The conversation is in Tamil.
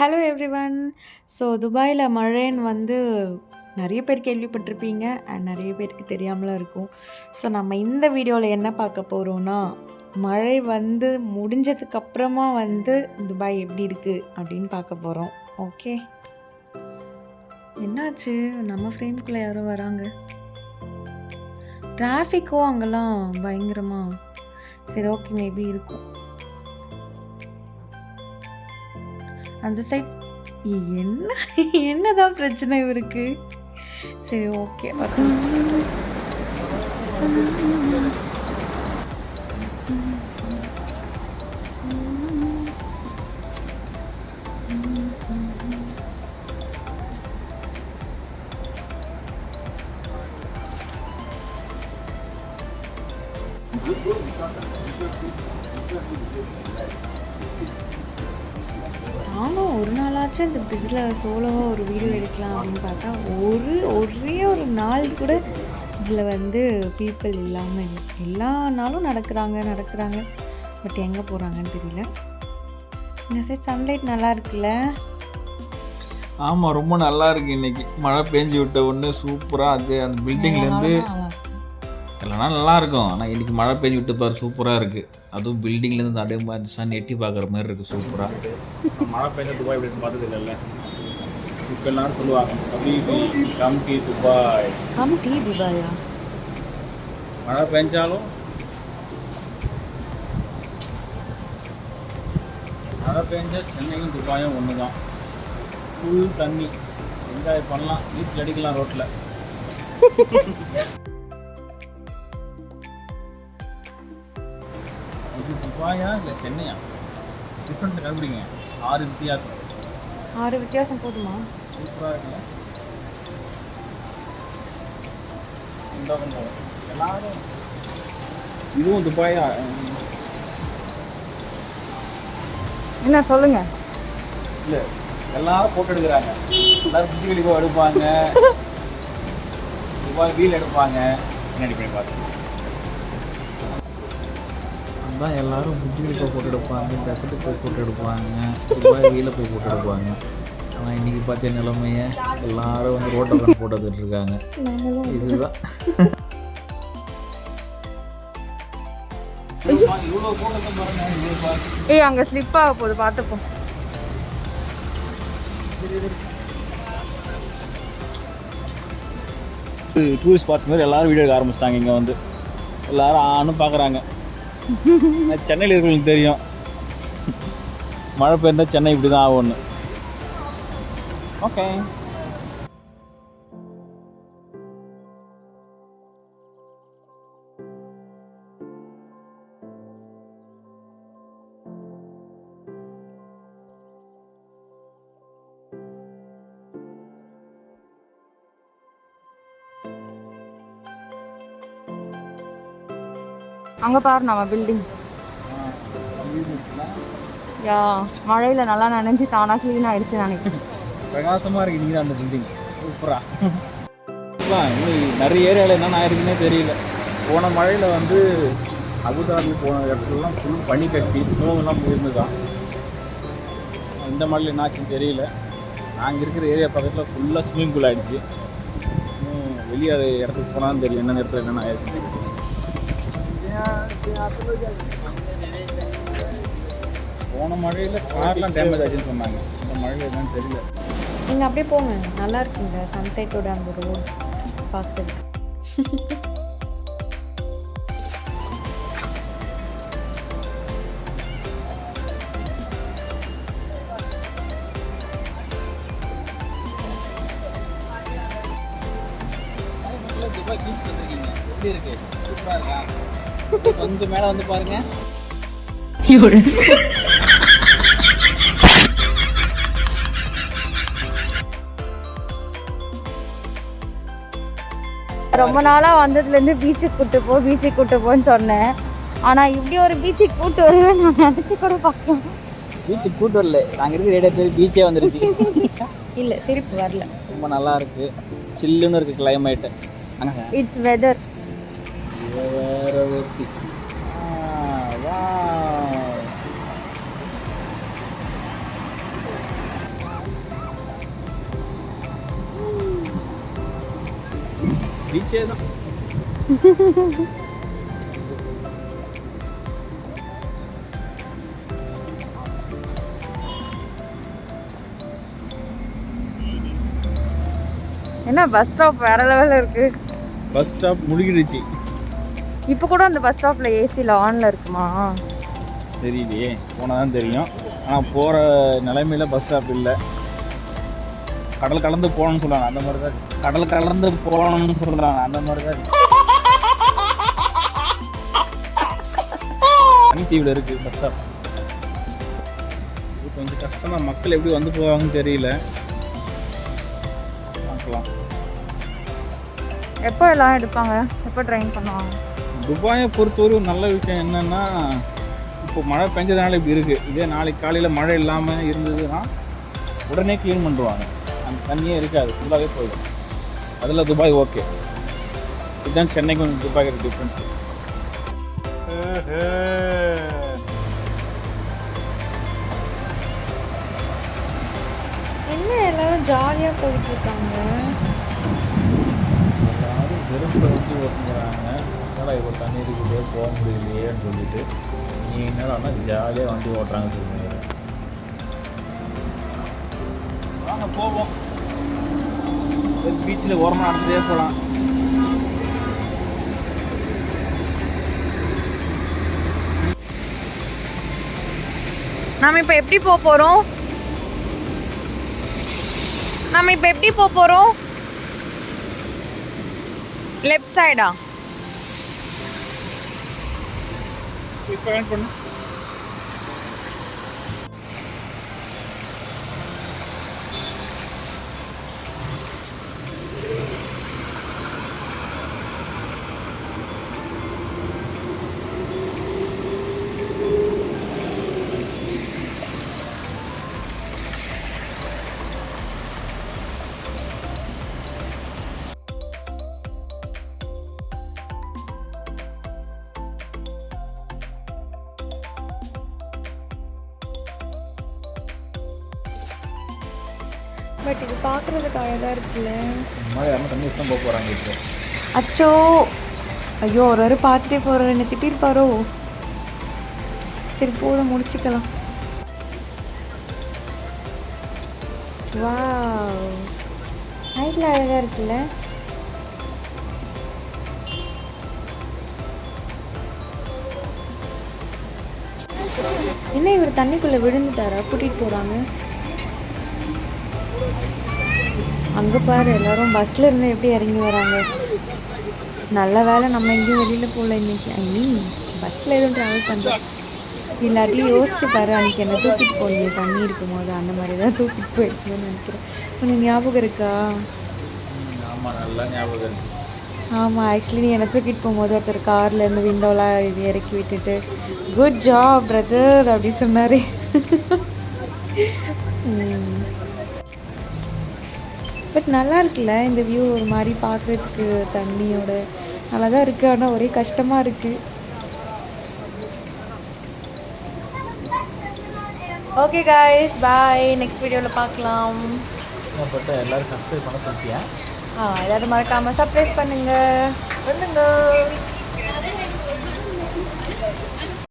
ஹலோ எவ்ரிவன் ஸோ துபாயில் மழைன்னு வந்து நிறைய பேர் கேள்விப்பட்டிருப்பீங்க அண்ட் நிறைய பேருக்கு தெரியாமலும் இருக்கும். ஸோ நம்ம இந்த வீடியோவில் என்ன பார்க்க போகிறோம்னா மழை வந்து முடிஞ்சதுக்கப்புறமா வந்து துபாய் எப்படி இருக்குது அப்படின்னு பார்க்க போகிறோம் ஓகே என்னாச்சு? நம்ம ஃப்ரேம்குள்ளே யாரோ வராங்க. டிராஃபிக்கோ அங்கெல்லாம் பயங்கரமாக சரி ஓகே மேபி இருக்கும். அந்த சைட் என்ன என்னதான் பிரச்சனை இவருக்கு? சரி ஓகே நானும் ஒரு நாளாச்சும் இந்த பிரிட்ஜில் சோலோவாக ஒரு வீடியோ எடுக்கலாம் அப்படின்னு பார்த்தா ஒரு ஒரே ஒரு நாள் கூட இதில் வந்து பீப்புள் இல்லாமல் இல்லை. எல்லா நாளும் நடக்கிறாங்க நடக்கிறாங்க. பட் எங்கே போகிறாங்கன்னு தெரியல. இந்த சைட் சன்லைட் நல்லா இருக்குல்ல? ஆமாம் ரொம்ப நல்லா இருக்கு இன்னைக்கு. மழை பெஞ்சு விட்ட உடனே சூப்பராக அது அந்த பில்டிங்லேருந்து. இல்லைனா நல்லா இருக்கும் ஆனால் இன்னைக்கு மழை பெஞ்சு விட்டு பாரு சூப்பராக இருக்கு. அதுவும் பில்டிங்லேருந்து அப்படியே மாதிரி சன் எட்டி பார்க்குற மாதிரி இருக்கு சூப்பராக மழை பெஞ்ச துபாய் இப்படி பார்த்தது இல்லைல்ல இப்போ எல்லாரும் சொல்லுவாங்க ஹபீபி கம்கி துபாய். கம் டீ துபாயா? மழை பெஞ்சாலும் மழை பெஞ்சா சென்னையும் துபாயும் ஒன்று தான் ஃபுல் தண்ணி. என்ஜாய் பண்ணலாம். நீச்சல் அடிக்கலாம் ரோட்டில் துபாயா இல்லை சென்னையா? டிஃப்ரெண்ட் கண்டுபிடிங்க. ஆறு வித்தியாசம். ஆறு வித்தியாசம் போதுமா? சூப்பராக இருக்குல்ல? இந்த பக்கம் எல்லாரும். இதுவும் துபாயா? என்ன சொல்லுங்க. இல்லை எல்லாரும் போட்டோ எடுக்கிறாங்க. எல்லாரும் புத்தி வெளிப்போ எடுப்பாங்க. துபாய் வீல் எடுப்பாங்க. பின்னாடி போய் பார்த்து அதான் எல்லாரும் புத்தி வெளிப்போ போட்டோ எடுப்பாங்க டெசர்ட்டு போய் போட்டோ எடுப்பாங்க வீல போய் போட்டோ எடுப்பாங்க. ஆனால் இன்னைக்கு பார்த்த நிலைமைய? எல்லாரும் வந்து ரோட்டில் போட்டோ எடுத்துட்டு இருக்காங்க. இதுதான். ஏய் அங்க ஸ்லிப் ஆக போகுது. பார்த்துப்போம் டூரிஸ்ட் ஸ்பாட் மாதிரி எல்லாரும் வீடியோ எடுக்க ஆரம்பிச்சிட்டாங்க இங்கே வந்து. எல்லாரும் ஆனும் பார்க்குறாங்க சென்னையில் இருக்கிறவங்களுக்கு தெரியும். மழை பெய்ந்தால் சென்னை இப்படி தான் ஆகும்னு. ஓகே அங்கே பாரு நம்ம பில்டிங் யா மழையில் நல்லா நனைஞ்சு தானாக க்ளீன் ஆயிடுச்சு நினைக்கிறேன் பிரகாசமாக இருக்கு நீங்கள் அந்த பில்டிங் சூப்பராக நிறைய ஏரியாவில் என்னென்ன ஆயிருக்குன்னே தெரியல. போன மழையில் வந்து அபுதாபி போன இடத்துலலாம் ஃபுல் பனி கட்டி ஸ்னோவெல்லாம் போயிருந்துதான் இந்த மழையில் என்னாச்சுன்னு தெரியல. நாங்கள் இருக்கிற ஏரியா பக்கத்தில் ஃபுல்லாக ஸ்விம்மிங் பூல் ஆயிடுச்சு. வெளியே இடத்துக்கு போனாலும் தெரியல என்ன நேரத்தில் என்னென்ன ஆயிருக்குன்னு. போன மழையில் கார்லாம் டேமேஜ் ஆச்சுன்னு சொன்னாங்க. இந்த மழையில் என்னன்னு தெரியல. நீங்கள் அப்படியே போங்க. நல்லா இருக்குங்க சன்செட்டோட அந்த ரோடு பார்க்குறதுக்கு. துபாய் பீச் வந்திருக்கீங்க எப்படி இருக்கு? சூப்பரா இருக்கா? கொஞ்சம் மேலே வந்து பாருங்க. ரொம்ப நாளா வந்ததுல இருந்து பீச்சுக்கு கூட்டு போ பீச்சுக்கு கூட்டு போன்னு சொன்னேன். ஆனா இப்படி ஒரு பீச்சுக்கு கூட்டு வருவேன் நான் நினைச்சு கூட பார்க்கல. பீச்சுக்கு கூட்டு வரல. நாங்கள் இருக்கிற ஏரியா பேர் பீச்சே வந்துருச்சு. இல்லை சிரிப்பு வரல. ரொம்ப நல்லா இருக்கு. சில்லுன்னு இருக்கு கிளைமேட்டு அங்கே இட்ஸ் வெதர் சதுர்த்தி என்ன பஸ் ஸ்டாப் வேற லெவல்ல இருக்கு? பஸ் ஸ்டாப் முழுகிடுச்சு இப்போ கூட அந்த பஸ் ஸ்டாப்ல ஏசியில் ஆன்ல இருக்குமா? தெரியலையே போனால் தான் தெரியும். ஆனால் போகிற நிலைமையில பஸ் ஸ்டாப் இல்லை. கடல் கலந்து போகணும்னு சொல்லுவாங்க அந்த மாதிரி தான். கடல் கலந்து போகணும்னு சொல்கிறாங்க அந்த மாதிரி தான் இருக்கு. தனித்தீவில் இருக்குது பஸ் ஸ்டாப் இது கொஞ்சம் கஷ்டம் தான் மக்கள் எப்படி வந்து போவாங்கன்னு தெரியல. பார்க்கலாம். எப்போ எல்லாம் எடுப்பாங்க? எப்போ ட்ரெயின் பண்ணுவாங்க? துபாயை பொறுத்தவரை ஒரு நல்ல விஷயம் என்னன்னா இப்போ மழை பெஞ்சதுனால இப்படி இருக்குது இதே நாளைக்கு காலையில் மழை இல்லாமல் இருந்ததுன்னா உடனே க்ளீன் பண்ணுவாங்க அந்த தண்ணியே இருக்காது. ஃபுல்லாகவே போயிடும். அதில் துபாய் ஓகே இதுதான் சென்னைக்கும் துபாய் டிஃப்ரென்ஸு என்ன எல்லாரும் ஜாலியாக போயிட்டு இருக்காங்க? எல்லாரும் வெறுப்பில் வண்டி ஓட்டுங்கிறாங்க என்னடா இப்போ தண்ணி இருக்குது போக முடியலையேன்னு சொல்லிட்டு நீ என்னடா ஜாலியாக வண்டி ஓட்டுறாங்க சொல்லுங்க. வாங்க போவோம். பீச்சில் ஓரமாக நடந்துட்டே போகலாம் நாம இப்போ எப்படி போக போகிறோம் நம்ம இப்போ எப்படி போக போகிறோம் லெஃப்ட் சைடா இப்போ கனெக்ட் பண்ணு பட் இது பார்க்குறதுக்கு அழகாக இருக்குல்ல. போக போகிறாங்க இப்போ. அச்சோ. ஐயோ ஒரு ஒரு பார்த்துட்டே போகிற என்ன திட்டிருப்பாரோ? சரி போத முடிச்சுக்கலாம். வா நைட்டில் அழகாக இருக்குல்ல. என்ன இவர் தண்ணிக்குள்ளே விழுந்துட்டாரா? கூட்டிகிட்டு போகிறாங்க அங்கே பாரு எல்லாரும் பஸ்ஸில் இருந்து எப்படி இறங்கி வராங்க? நல்ல வேலை நம்ம எங்கேயும் வெளியில் போகல இன்னைக்கு. ஐ பஸ்ஸில் எதுவும் ட்ராவல் பண்ணுறோம் இல்லாட்டி யோசிச்சு பாரு அன்றைக்கி என்ன தூக்கிட்டு போனீங்க தண்ணி இருக்கும் போது அந்த மாதிரி தான் தூக்கிட்டு போயிருக்கணும்னு நினைக்கிறேன். உனக்கு ஞாபகம் இருக்கா? ஆமாம் நல்லா ஞாபகம் இருக்கு. ஆமாம் ஆக்சுவலி நீ என்னை தூக்கிட்டு போகும்போது ஒருத்தர் காரில் இருந்து விண்டோலாம் இது இறக்கி விட்டுட்டு குட் ஜாப் பிரதர் அப்படி சொன்னார். பட் நல்லா இருக்குல்ல இந்த வியூ ஒரு மாதிரி பார்க்குறதுக்கு தண்ணியோட? நல்லா தான் இருக்குது ஆனால் ஒரே கஷ்டமாக இருக்குது ஓகே காய்ஸ் பாய் நெக்ஸ்ட் வீடியோவில் பார்க்கலாம் எல்லாரும் சப்ஸ்கிரைப் பண்ண சொல்லிட்டியா? ஆ ஏதாவது மறக்காமல் சர்ப்ரைஸ் பண்ணுங்கள் பண்ணுங்க.